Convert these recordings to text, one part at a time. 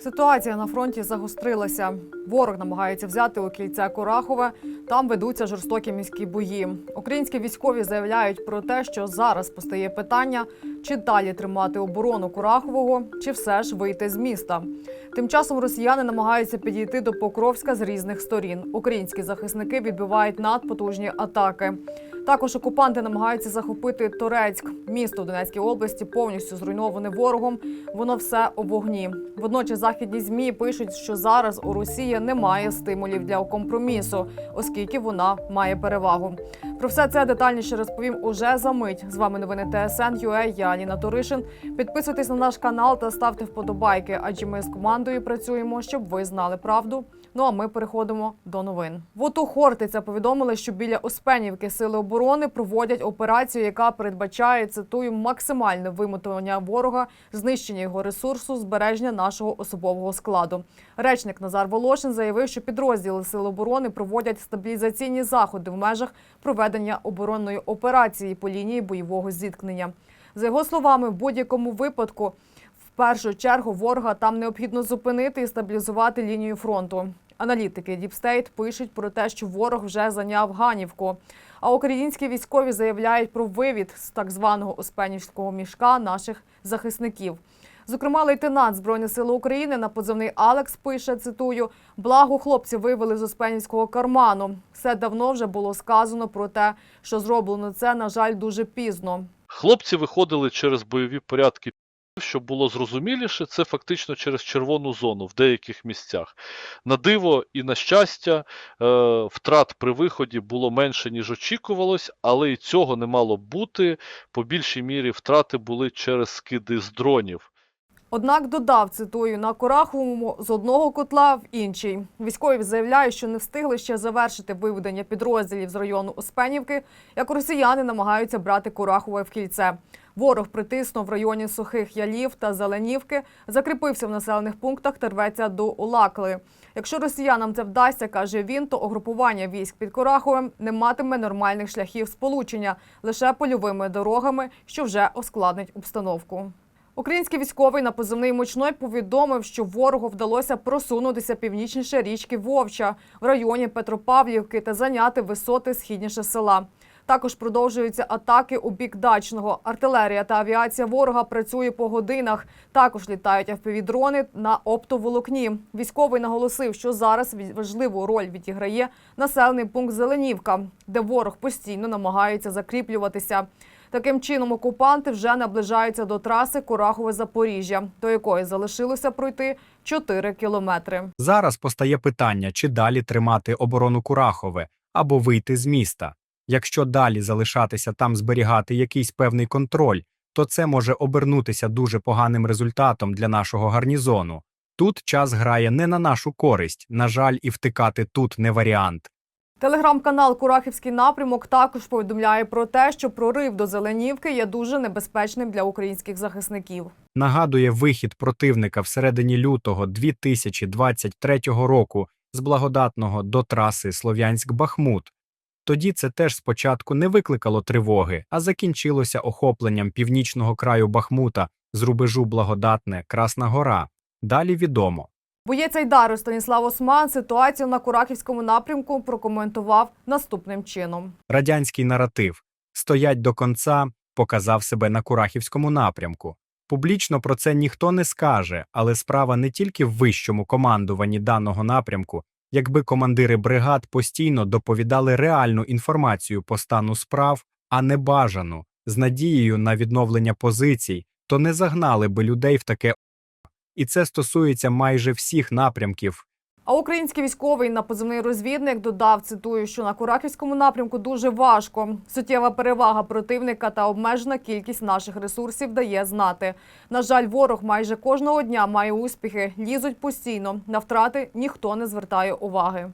Ситуація на фронті загострилася. Ворог намагається взяти у кільце Курахове. Там ведуться жорстокі міські бої. Українські військові заявляють про те, що зараз постає питання, чи далі тримати оборону Курахового, чи все ж вийти з міста. Тим часом росіяни намагаються підійти до Покровська з різних сторін. Українські захисники відбивають надпотужні атаки. Також окупанти намагаються захопити Торецьк. Місто в Донецькій області повністю зруйноване ворогом. Воно все у вогні. Водночас західні змі пишуть, що зараз у Росії немає стимулів для компромісу, оскільки вона має перевагу. Про все це детальніше розповім уже за мить. З вами новини ТСН ЮЕ. Я Аліна Туришин. Підписуйтесь на наш канал та ставте вподобайки, адже ми з командою працюємо, щоб ви знали правду. Ну а ми переходимо до новин. В ОТУ Хортиця повідомили, що біля Успенівки сили оборони проводять операцію, яка передбачає цитую максимальне вимотування ворога, знищення його ресурсу, збереження нашого особового складу. Речник Назар Волошин заявив, що підрозділи сил оборони проводять стабілізаційні заходи в межах проведення оборонної операції по лінії бойового зіткнення. За його словами, в будь-якому випадку. Першу чергу ворога там необхідно зупинити і стабілізувати лінію фронту. Аналітики Діпстейт пишуть про те, що ворог вже зайняв Ганівку. А українські військові заявляють про вивід з так званого Успенівського мішка наших захисників. Зокрема, лейтенант Збройних сил України на позивний Алекс пише: цитую: благо хлопці вивели з Успенівського карману. Все давно вже було сказано про те, що зроблено це, на жаль, дуже пізно. Хлопці виходили через бойові порядки. Що було зрозуміліше, це фактично через червону зону в деяких місцях. На диво і на щастя, е, втрат при виході було менше, ніж очікувалось, але і цього не мало бути. По більшій мірі втрати були через скиди з дронів. Однак додав, цитую, на Кораховому з одного котла в інший. Військові заявляють, що не встигли ще завершити виведення підрозділів з району Успенівки, як росіяни намагаються брати Курахове в кільце. Ворог притиснув в районі Сухих Ялів та Зеленівки, закріпився в населених пунктах та рветься до Улакли. Якщо росіянам це вдасться, каже він, то угрупування військ під Кораховим не матиме нормальних шляхів сполучення лише польовими дорогами, що вже ускладнить обстановку. Український військовий на позивний мучной повідомив, що ворогу вдалося просунутися північніше річки Вовча в районі Петропавлівки та зайняти висоти східніше села. Також продовжуються атаки у бік дачного. Артилерія та авіація ворога працює по годинах. Також літають FPV-дрони на оптоволокні. Військовий наголосив, що зараз важливу роль відіграє населений пункт Зеленівка, де ворог постійно намагається закріплюватися. Таким чином, окупанти вже наближаються до траси Курахове-Запоріжжя, до якої залишилося пройти 4 кілометри. Зараз постає питання, чи далі тримати оборону Курахове або вийти з міста. Якщо далі залишатися там зберігати якийсь певний контроль, то це може обернутися дуже поганим результатом для нашого гарнізону. Тут час грає не на нашу користь, на жаль, і втикати тут не варіант. Телеграм-канал Курахівський напрямок також повідомляє про те, що прорив до Зеленівки є дуже небезпечним для українських захисників. Нагадує вихід противника всередині лютого 2023 року з благодатного до траси Слов'янськ-Бахмут. Тоді це теж спочатку не викликало тривоги, а закінчилося охопленням північного краю Бахмута з рубежу Благодатне Красна Гора. Далі відомо. Боєць Айдару Станіслав Осман ситуацію на Курахівському напрямку прокоментував наступним чином. Радянський наратив «стоять до конца» показав себе на Курахівському напрямку. Публічно про це ніхто не скаже, але справа не тільки в вищому командуванні даного напрямку. Якби командири бригад постійно доповідали реальну інформацію по стану справ, а не бажану, з надією на відновлення позицій, то не загнали би людей в таке. І це стосується майже всіх напрямків А український військовий на позивний розвідник додав, цитую, що на Курахівському напрямку дуже важко. Суттєва перевага противника та обмежена кількість наших ресурсів дає знати. На жаль, ворог майже кожного дня має успіхи, лізуть постійно. На втрати ніхто не звертає уваги.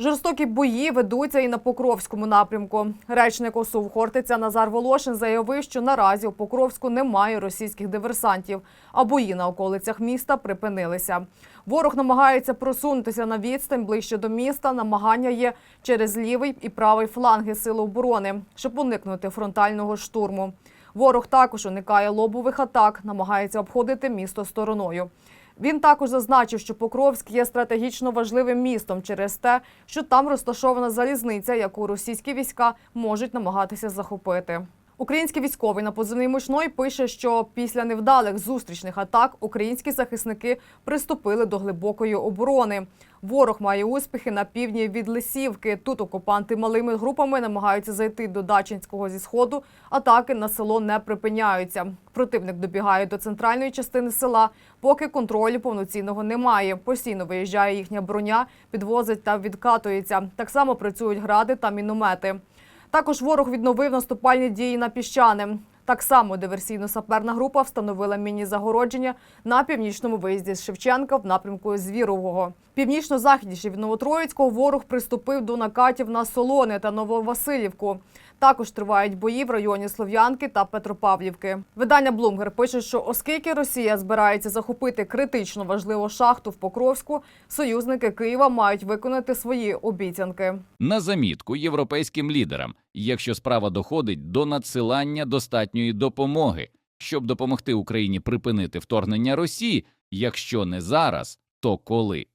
Жорстокі бої ведуться і на Покровському напрямку. Речник ОСУ Хортиця Назар Волошин заявив, що наразі у Покровську немає російських диверсантів, а бої на околицях міста припинилися. Ворог намагається просунутися на відстань ближче до міста. Намагання є через лівий і правий фланги Сил оборони, щоб уникнути фронтального штурму. Ворог також уникає лобових атак, намагається обходити місто стороною. Він також зазначив, що Покровськ є стратегічно важливим містом через те, що там розташована залізниця, яку російські війська можуть намагатися захопити. Український військовий на позивний мучной пише, що після невдалих зустрічних атак українські захисники приступили до глибокої оборони. Ворог має успіхи на півдні від Лисівки. Тут окупанти малими групами намагаються зайти до Дачинського зі сходу. Атаки на село не припиняються. Противник добігає до центральної частини села, поки контролю повноцінного немає. Постійно виїжджає їхня броня, підвозить та відкатується. Так само працюють гради та міномети. Також ворог відновив наступальні дії на піщани. Так само диверсійно-саперна група встановила міні-загородження на північному виїзді з Шевченка в напрямку Звірового. Північно-західніше від Новотроїцького ворог приступив до накатів на Солони та Нововасилівку. Також тривають бої в районі Слов'янки та Петропавлівки. Видання Блумгер пише, що оскільки Росія збирається захопити критично важливу шахту в Покровську, союзники Києва мають виконати свої обіцянки. На замітку європейським лідерам, якщо справа доходить до надсилання достатньої допомоги, щоб допомогти Україні припинити вторгнення Росії, якщо не зараз, то коли?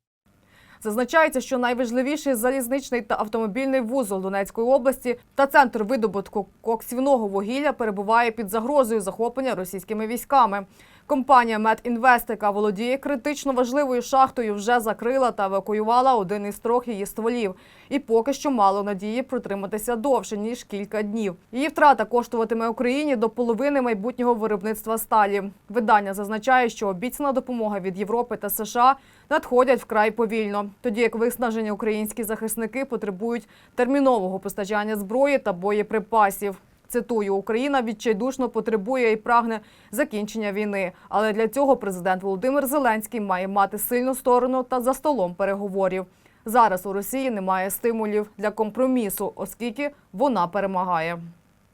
Зазначається, що найважливіший залізничний та автомобільний вузол Донецької області та центр видобутку коксівного вугілля перебуває під загрозою захоплення російськими військами. Компанія Медінвест, яка володіє критично важливою шахтою, вже закрила та евакуювала один із трьох її стволів, і поки що мало надії протриматися довше ніж кілька днів. Її втрата коштуватиме Україні до половини майбутнього виробництва сталі. Видання зазначає, що обіцяна допомога від Європи та США надходять вкрай повільно, тоді як виснажені українські захисники потребують термінового постачання зброї та боєприпасів. Цитую, Україна відчайдушно потребує і прагне закінчення війни. Але для цього президент Володимир Зеленський має мати сильну сторону та за столом переговорів. Зараз у Росії немає стимулів для компромісу, оскільки вона перемагає.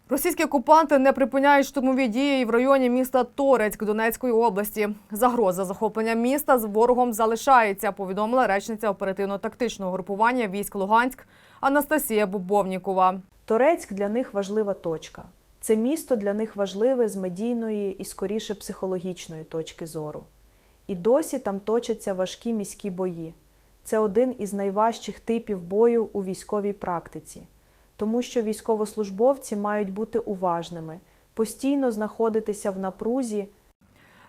Російські окупанти не припиняють штурмові дії в районі міста Торецьк Донецької області. Загроза захоплення міста з ворогом залишається, повідомила речниця оперативно-тактичного групування військ Луганськ Анастасія Бубовнікова. Торецьк для них важлива точка. Це місто для них важливе з медійної і скоріше психологічної точки зору. І досі там точаться важкі міські бої. Це один із найважчих типів бою у військовій практиці, тому що військовослужбовці мають бути уважними, постійно знаходитися в напрузі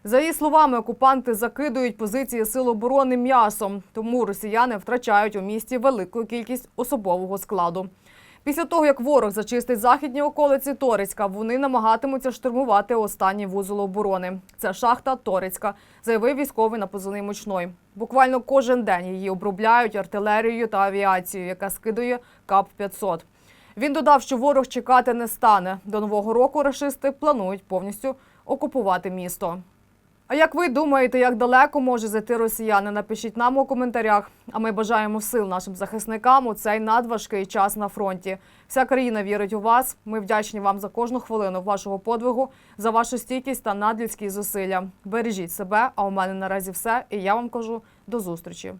За її словами, окупанти закидують позиції сил оборони м'ясом, тому росіяни втрачають у місті велику кількість особового складу. Після того, як ворог зачистить західні околиці Торецька, вони намагатимуться штурмувати останній вузол оборони. Це шахта Торецька, заявив військовий на позивний мучной. Буквально кожен день її обробляють артилерією та авіацією, яка скидує КАП-500. Він додав, що ворог чекати не стане. До нового року рашисти планують повністю окупувати місто. А як ви думаєте, як далеко може зайти росіяни? Напишіть нам у коментарях. А ми бажаємо сил нашим захисникам у цей надважкий час на фронті. Вся країна вірить у вас. Ми вдячні вам за кожну хвилину вашого подвигу, за вашу стійкість та надлюдські зусилля. Бережіть себе. А у мене наразі все. І я вам кажу до зустрічі.